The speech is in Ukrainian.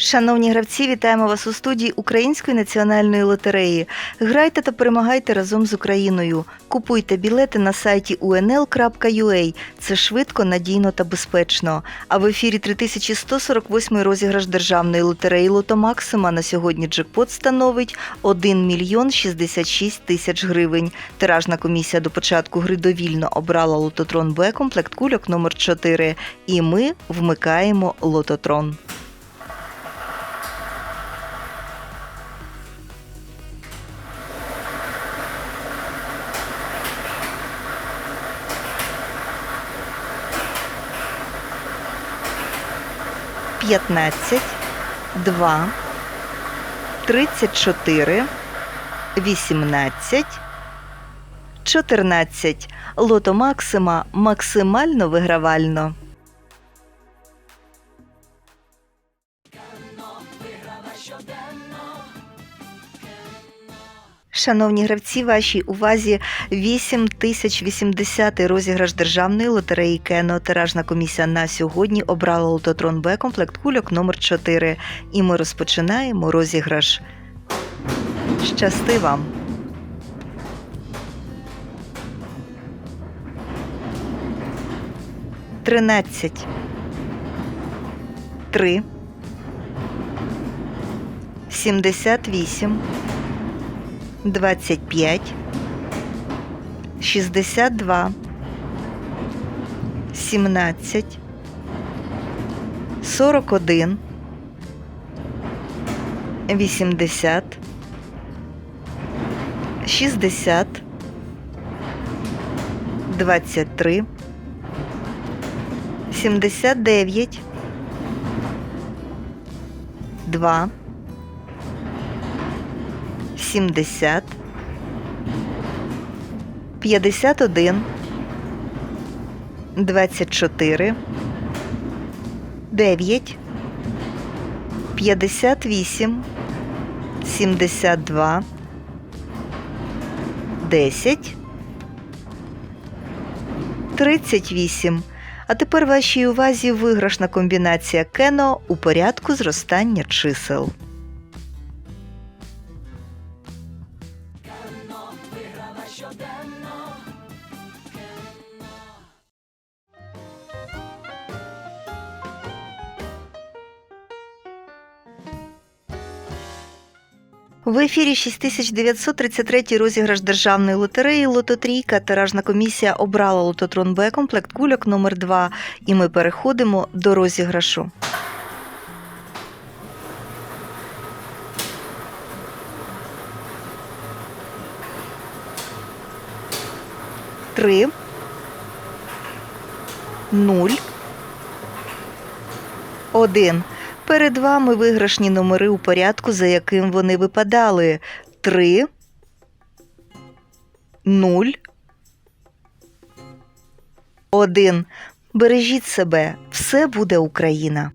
Шановні гравці, вітаємо вас у студії Української національної лотереї. Грайте та перемагайте разом з Україною. Купуйте білети на сайті unl.ua. Це швидко, надійно та безпечно. А в ефірі 3148 розіграш державної лотереї Лото Максима на сьогодні джекпот становить 1 мільйон 66 тисяч гривень. Тиражна комісія до початку гри довільно обрала лототрон Б комплект кульок номер 4 І ми вмикаємо лототрон. П'ятнадцять, два, тридцять чотири, вісімнадцять, чотирнадцять. Лото Максима максимально вигравально. Шановні гравці, вашій увазі 8080 розіграш державної лотереї Кено. Тиражна комісія на сьогодні обрала лототрон Б комплект кульок номер 4 І ми розпочинаємо розіграш. Щасти вам! Тринадцять. Три. Сімдесят вісім. 25, 62, 17, 41, 80, 60, 23, 79, 2, 70, 51, 24, 9, 58, 72, 10, 38. А тепер вашій увазі виграшна комбінація Кено у порядку зростання чисел. В ефірі 6933 розіграш державної лотереї Лототрійка. Тиражна комісія обрала лототрон Б комплект кульок номер 2 І ми переходимо до розіграшу. Три. Нуль. Один. Перед вами виграшні номери у порядку, за яким вони випадали. 3, 0, 1. Бережіть себе, все буде Україна.